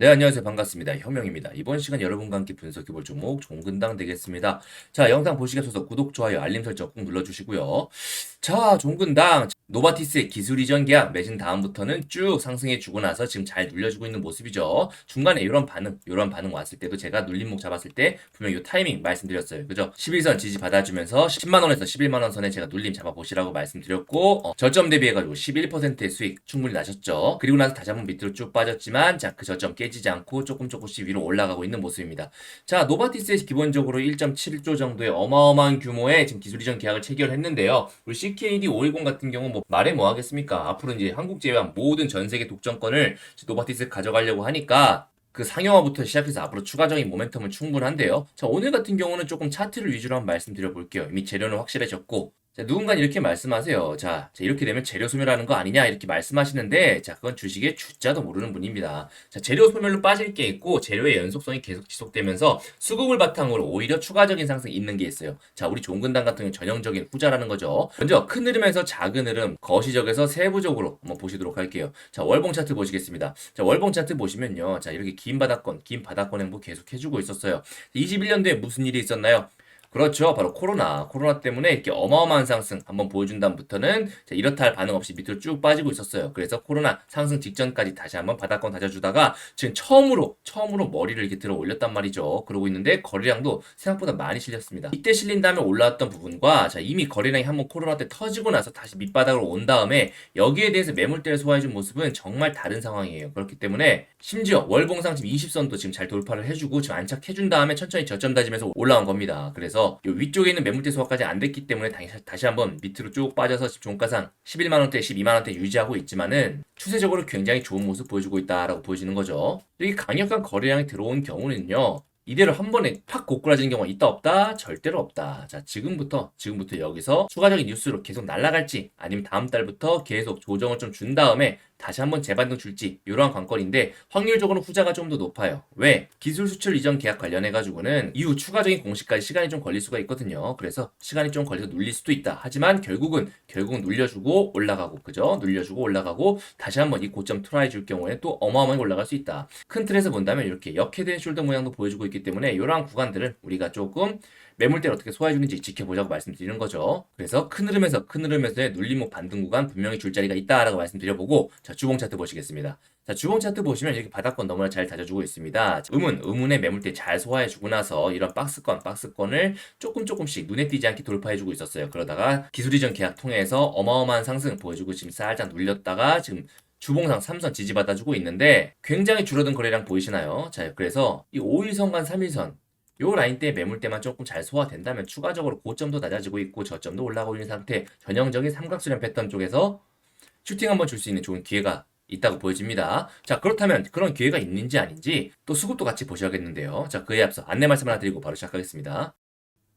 네, 안녕하세요. 반갑습니다. 혁명입니다. 이번 시간 여러분과 함께 분석해볼 종목 종근당 되겠습니다. 자, 영상 보시기 앞서서 구독, 좋아요, 알림 설정 꼭 눌러주시고요. 자, 종근당 노바티스의 기술 이전 계약 맺은 다음부터는 쭉 상승해 주고 나서 지금 잘 눌려주고 있는 모습이죠. 중간에 이런 반응, 이런 반응 왔을 때도 제가 눌림목 잡았을 때 분명 이 타이밍 말씀드렸어요. 그죠? 11선 지지 받아주면서 10만 원에서 11만 원 선에 제가 눌림 잡아보시라고 말씀드렸고 어, 저점 대비해가지고 11%의 수익 충분히 나셨죠. 그리고 나서 다시 한번 밑으로 쭉 빠졌지만 자, 그 저점 깨지지 않고 조금 조금씩 위로 올라가고 있는 모습입니다. 자, 노바티스에 기본적으로 1.7조 정도의 어마어마한 규모의 지금 기술 이전 계약을 체결했는데요. 우리 CKD 510 같은 경우 뭐 말해 뭐 하겠습니까? 앞으로 이제 한국 제외한 모든 전 세계 독점권을 노바티스 가져가려고 하니까 그 상용화부터 시작해서 앞으로 추가적인 모멘텀은 충분한데요. 자, 오늘 같은 경우는 조금 차트를 위주로 한번 말씀드려 볼게요. 이미 재료는 확실해졌고 자, 누군가 이렇게 말씀하세요. 자, 자, 이렇게 되면 재료 소멸하는 거 아니냐 이렇게 말씀하시는데 자, 그건 주식의 주자도 모르는 분입니다. 자, 재료 소멸로 빠질 게 있고 재료의 연속성이 계속 지속되면서 수급을 바탕으로 오히려 추가적인 상승이 있는 게 있어요. 자, 우리 종근당 같은 경우 전형적인 후자라는 거죠. 먼저 큰 흐름에서 작은 흐름, 거시적에서 세부적으로 한번 보시도록 할게요. 자, 월봉 차트 보시겠습니다. 자, 월봉 차트 보시면요. 자, 이렇게 긴 바닥권, 긴 바닥권 행보 계속 해 주고 있었어요. 21년도에 무슨 일이 있었나요? 그렇죠. 바로 코로나. 코로나 때문에 이렇게 어마어마한 상승 한번 보여준 다음부터는 자, 이렇다 할 반응 없이 밑으로 쭉 빠지고 있었어요. 그래서 코로나 상승 직전까지 다시 한번 바닥권 다져주다가 지금 처음으로, 처음으로 머리를 이렇게 들어 올렸단 말이죠. 그러고 있는데 거래량도 생각보다 많이 실렸습니다. 이때 실린 다음에 올라왔던 부분과 자, 이미 거래량이 한번 코로나 때 터지고 나서 다시 밑바닥으로 온 다음에 여기에 대해서 매물대를 소화해준 모습은 정말 다른 상황이에요. 그렇기 때문에 심지어 월봉상 지금 20선도 지금 잘 돌파를 해주고 지금 안착해준 다음에 천천히 저점 다지면서 올라온 겁니다. 그래서 요 위쪽에 있는 매물대 소화까지 안 됐기 때문에 다시, 다시 한번 밑으로 쭉 빠져서 종가상 11만원대, 12만원대 유지하고 있지만은 추세적으로 굉장히 좋은 모습 보여주고 있다라고 보여지는 거죠. 여기 강력한 거래량이 들어온 경우는요. 이대로 한 번에 팍 고꾸라지는 경우가 있다 없다 절대로 없다. 자 지금부터 지금부터 여기서 추가적인 뉴스로 계속 날아갈지 아니면 다음 달부터 계속 조정을 좀 준 다음에 다시 한번 재반등 줄지 이러한 관건인데 확률적으로 후자가 좀 더 높아요. 왜? 기술 수출 이전 계약 관련해 가지고는 이후 추가적인 공시까지 시간이 좀 걸릴 수가 있거든요. 그래서 시간이 좀 걸려서 눌릴 수도 있다. 하지만 결국은 결국은 눌려주고 올라가고 그죠? 눌려주고 올라가고 다시 한번 이 고점 트라이 줄 경우에 또 어마어마하게 올라갈 수 있다. 큰 틀에서 본다면 이렇게 역해된 숄더 모양도 보여주고 있기 때문에 이러한 구간들을 우리가 조금 매물대를 어떻게 소화해주는지 지켜보자고 말씀드리는 거죠. 그래서 큰 흐름에서 큰 흐름에서의 눌림목 반등 구간 분명히 줄자리가 있다라고 말씀드려보고 자 주봉 차트 보시겠습니다. 자 주봉 차트 보시면 이렇게 바닥권 너무나 잘 다져주고 있습니다. 음은 음운의 매물대 잘 소화해주고 나서 이런 박스권 박스권을 조금 조금씩 눈에 띄지 않게 돌파해주고 있었어요. 그러다가 기술 이전 계약 통해서 어마어마한 상승 보여주고 지금 살짝 눌렸다가 지금 주봉상 3선 지지받아주고 있는데 굉장히 줄어든 거래량 보이시나요? 자, 그래서 이 5일선과 3일선 요 라인 때 매물대만 조금 잘 소화된다면 추가적으로 고점도 낮아지고 있고 저점도 올라가고 있는 상태 전형적인 삼각수렴 패턴 쪽에서 슈팅 한번 줄 수 있는 좋은 기회가 있다고 보여집니다. 자 그렇다면 그런 기회가 있는지 아닌지 또 수급도 같이 보셔야겠는데요. 자 그에 앞서 안내 말씀 하나 드리고 바로 시작하겠습니다.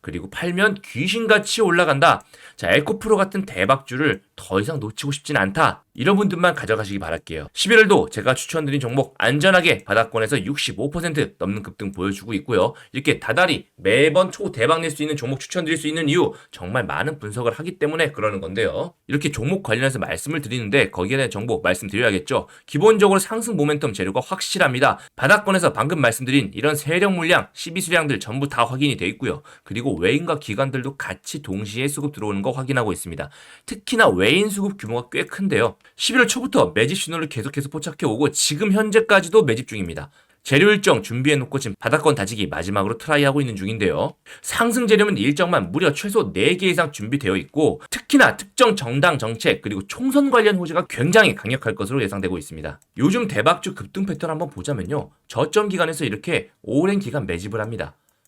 그리고 팔면 귀신같이 올라간다. 자, 에코프로 같은 대박주를 더 이상 놓치고 싶진 않다. 이런 분들만 가져가시기 바랄게요. 11월도 제가 추천드린 종목 안전하게 바닥권에서 65% 넘는 급등 보여주고 있고요. 이렇게 다달이 매번 초 대박 낼 수 있는 종목 추천드릴 수 있는 이유 정말 많은 분석을 하기 때문에 그러는 건데요. 이렇게 종목 관련해서 말씀을 드리는데 거기에 대한 정보 말씀드려야겠죠. 기본적으로 상승 모멘텀 재료가 확실합니다. 바닥권에서 방금 말씀드린 이런 세력 물량, 12수량들 전부 다 확인이 돼 있고요. 그리고 외인과 기관들도 같이 동시에 수급 들어오는 거 확인하고 있습니다. 특히나 외인 수급 규모가 꽤 큰데요. 11월 초부터 매집 신호를 계속해서 포착해 오고 지금 현재까지도 매집 중입니다. 재료 일정 준비해 놓고 지금 바닥권 다지기 마지막으로 트라이하고 있는 중인데요. 상승 재료는 일정만 무려 최소 4개 이상 준비되어 있고 특히나 특정 정당 정책 그리고 총선 관련 호재가 굉장히 강력할 것으로 예상되고 있습니다. 요즘 대박주 급등 패턴 한번 보자면요. 저점 기간에서 이렇게 오랜 기간 매집을 합니다.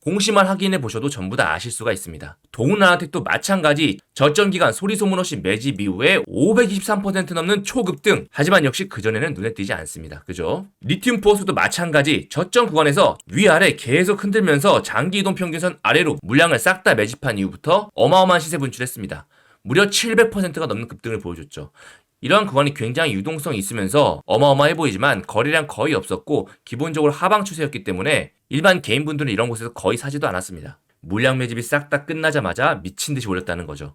공시만 확인해 보셔도 전부 다 아실 수가 있습니다. 동은아한텍도 마찬가지 저점 기간 소리 소문 없이 매집 이후에 523% 넘는 초급등. 하지만 역시 그전에는 눈에 띄지 않습니다. 그죠? 리튬 포스도 마찬가지 저점 구간에서 위아래 계속 흔들면서 장기 이동 평균선 아래로 물량을 싹 다 매집한 이후부터 어마어마한 시세 분출했습니다. 무려 700%가 넘는 급등을 보여줬죠. 이러한 구간이 굉장히 유동성이 있으면서 어마어마해 보이지만 거래량 거의 없었고 기본적으로 하방 추세였기 때문에 일반 개인분들은 이런 곳에서 거의 사지도 않았습니다. 물량 매집이 싹 다 끝나자마자 미친 듯이 올렸다는 거죠.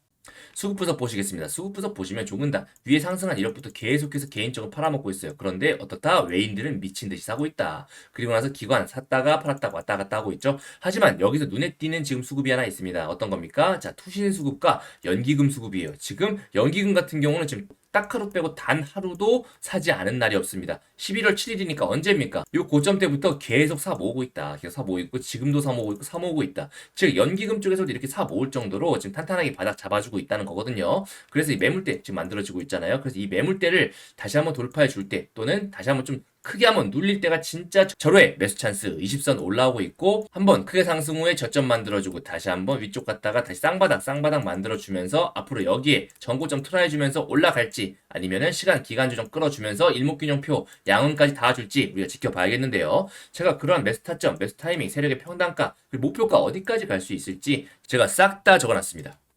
수급 분석 보시겠습니다. 수급 분석 보시면 조금다 위에 상승한 이력부터 계속해서 개인적으로 팔아먹고 있어요. 그런데 어떻다? 외인들은 미친 듯이 사고 있다. 그리고 나서 기관 샀다가 팔았다가 왔다 갔다 하고 있죠. 하지만 여기서 눈에 띄는 지금 수급이 하나 있습니다. 어떤 겁니까? 자, 투신 수급과 연기금 수급이에요. 지금 연기금 같은 경우는 지금 딱 하루 빼고 단 하루도 사지 않은 날이 없습니다. 11월 7일이니까 언제입니까? 요 고점 때부터 계속 사 모으고 있다. 계속 사 모으고 있고 지금도 사 모으고 있고 사 모으고 있다. 즉 연기금 쪽에서도 이렇게 사 모을 정도로 지금 탄탄하게 바닥 잡아주고 있다는 거거든요. 그래서 이 매물대 지금 만들어지고 있잖아요. 그래서 이 매물대를 다시 한번 돌파해 줄 때 또는 다시 한번 좀 크게 한번 눌릴 때가 진짜 절호의 매수 찬스 20선 올라오고 있고 한번 크게 상승 후에 저점 만들어주고 다시 한번 위쪽 갔다가 다시 쌍바닥 쌍바닥 만들어주면서 앞으로 여기에 전고점 틀어해주면서 올라갈지 아니면은 시간 기간주 좀 끌어주면서 일목균형표 양은까지 닿아줄지 우리가 지켜봐야겠는데요. 제가 그러한 매수 타점, 매수 타이밍, 세력의 평단가 그리고 목표가 어디까지 갈 수 있을지 제가 싹 다 적어놨습니다.